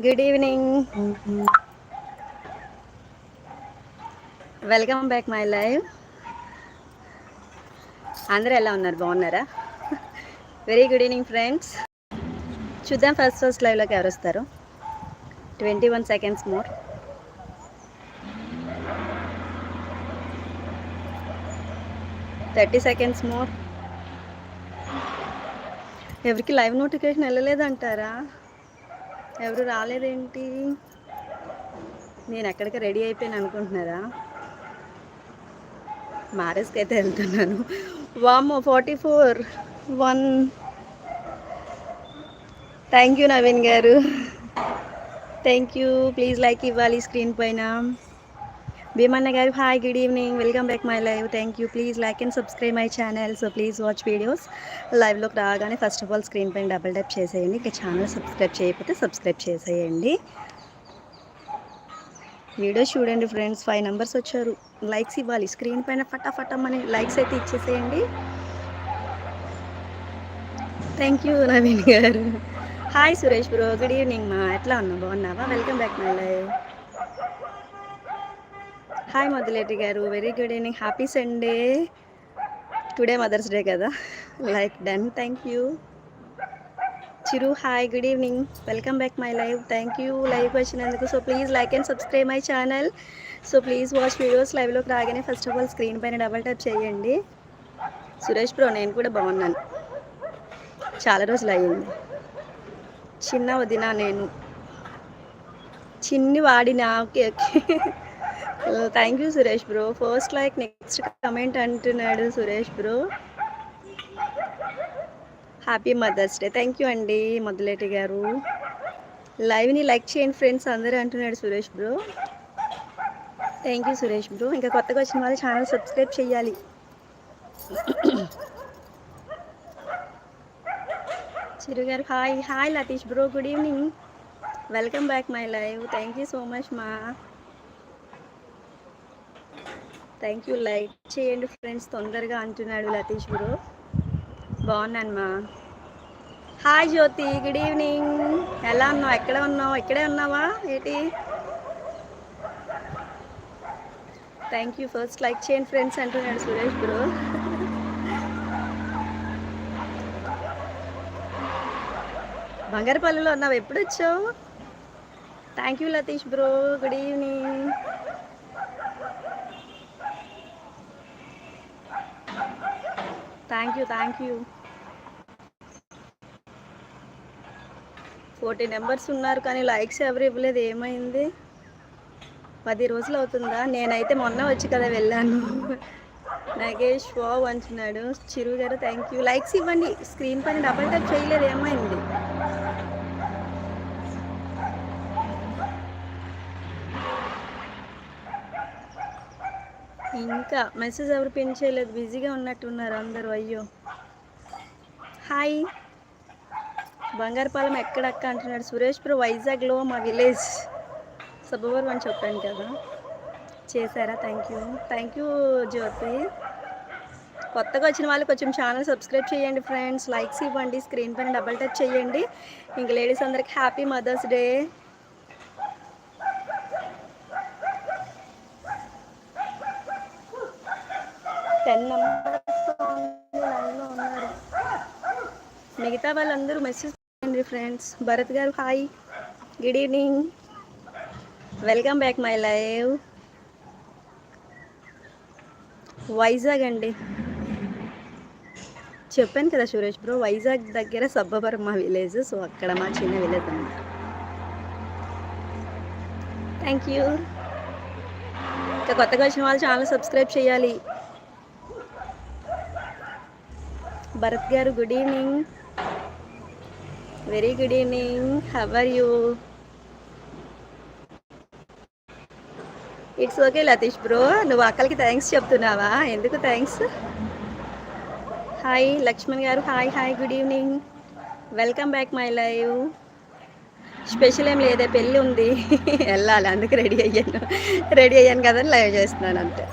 Good evening welcome back my live అందరూ ఎలా ఉన్నారు? బాగున్నారా? వెరీ గుడ్ ఈవినింగ్ ఫ్రెండ్స్ చూద్దాం ఫస్ట్ ఫస్ట్ లైవ్లోకి ఎవరు వస్తారు twenty one seconds more thirty seconds more ఎవరికి లైవ్ నోటిఫికేషన్ వెళ్ళలేదంటారా? ఎవరు రాలేదేంటి? నేను ఎక్కడికి రెడీ అయిపోయాను అనుకుంటున్నారా? మ్యారేజ్కి అయితే వెళ్తున్నాను. వామ్ forty four. One. Thank you Naveen garu. Thank you. Please like ఇవ్వాలి స్క్రీన్ పైన. Bheemanna garu hi good evening welcome back my live thank you please like and subscribe my channel so please watch videos లైవ్లోకి రాగానే first of all screen పైన double tap చేసేయండి. ఇక channel subscribe చేయకపోతే subscribe చేసేయండి. Video చూడండి friends five numbers వచ్చారు. Likes ఇవ్వాలి. స్క్రీన్ పైన ఫటాఫటమని లైక్స్ అయితే ఇచ్చేసేయండి. Thank you Naveen garu. Hi Suresh bro good evening మా ఎట్లా ఉన్నావు? బాగున్నావా? Welcome back my live hi Modaletti garu. Very good evening happy Sunday today mother's day కదా. Like done thank you Chiru hi good evening welcome back my live thank you live వచ్చినందుకు so please like and subscribe my channel so please watch videos లైవ్లోకి రాగానే first of all screen పైన double tap చేయండి. Suresh bro నేను కూడా బాగున్నాను. చాలా రోజులు అయ్యింది. చిన్న వదిన నేను. చిన్ని వాడిన okay okay. Thank you Suresh bro first like next comment అంటున్నాడు Suresh bro happy mother's day thank you అండి మొదలెట్టి గారు. లైవ్ని లైక్ చేయండి ఫ్రెండ్స్ అందరూ అంటున్నాడు Suresh bro thank you Suresh bro ఇంకా కొత్తగా వచ్చిన వాళ్ళు ఛానల్ సబ్స్క్రైబ్ చేయాలి. Chiru garu hi hi Latheesh bro good evening welcome back my live thank you so much మా థ్యాంక్ యూ. లైక్ చేయండి ఫ్రెండ్స్. తొందరగా అంటున్నాడు Latheesh bro బాగున్నానమ్మా hi Jyothi good evening. ఎలా ఉన్నావు? ఎక్కడ ఉన్నావు? ఇక్కడే ఉన్నావా? ఏంటి? Thank you. ఫస్ట్ లైక్ చేయండి ఫ్రెండ్స్ అంటున్నాడు సురేష్ బ్రో బంగారపల్లిలో ఉన్నావు? ఎప్పుడు వచ్చావు? Thank you Latheesh bro. Good evening. Thank you thank you forty numbers ఉన్నారు కానీ లైక్స్ ఎవరు ఇవ్వలేదు ఏమైంది? పది రోజులు అవుతుందా? నేనైతే మొన్న వచ్చి కదా వెళ్ళాను. నాగేష్ వావ్ అంటున్నాడు. Chiru garu thank you likes ఇవ్వండి. స్క్రీన్ పైన డబల్ టచ్ చేయలేదు ఏమైంది? ఇంకా మెసేజ్ ఎవరు పిన్ చేయలేదు. బిజీగా ఉన్నట్టున్నారు అందరూ. అయ్యో. హాయ్. బంగారపాలెం ఎక్కడక్క అంటున్నాడు. సురేష్ ప్రో వైజాగ్లో మా విలేజ్. సబ్బవరం అని చెప్పాను కదా. చేశారా? Thank you. Thank you Jyothi. కొత్తగా వచ్చిన వాళ్ళు కొంచెం ఛానల్ సబ్స్క్రైబ్ చేయండి ఫ్రెండ్స్. లైక్స్ ఇవ్వండి. స్క్రీన్ పైన డబల్ టచ్ చేయండి. ఇంక లేడీస్ అందరికి happy mother's day. Ten members లైన్లో ఉన్నారు. మిగతా వాళ్ళందరూ మెసేజ్ చేయండి friends. Bharat garu hi. Good evening welcome back my live Vizag అండి. చెప్పాను కదా సురేష్ బ్రో వైజాగ్ దగ్గర సబ్బవరమ్మ మా విలేజ్. సో అక్కడ మా చిన్న విలేజ్ అన్నమాట. థ్యాంక్ యూ ఇంకా కొత్తగా వచ్చిన వాళ్ళు ఛానల్ సబ్స్క్రైబ్ చేయాలి. Bharat garu good evening very good evening how are you it's okay Latheesh bro నువ్వు అక్కలకి థ్యాంక్స్ చెప్తున్నావా? ఎందుకు thanks hi Lakshman garu. Hi hi good evening welcome back my live special ఏం లేదే పెళ్ళి ఉంది. వెళ్ళాలి అందుకు రెడీ అయ్యాను. రెడీ అయ్యాను కదా లైవ్ చేస్తున్నాను అంతే.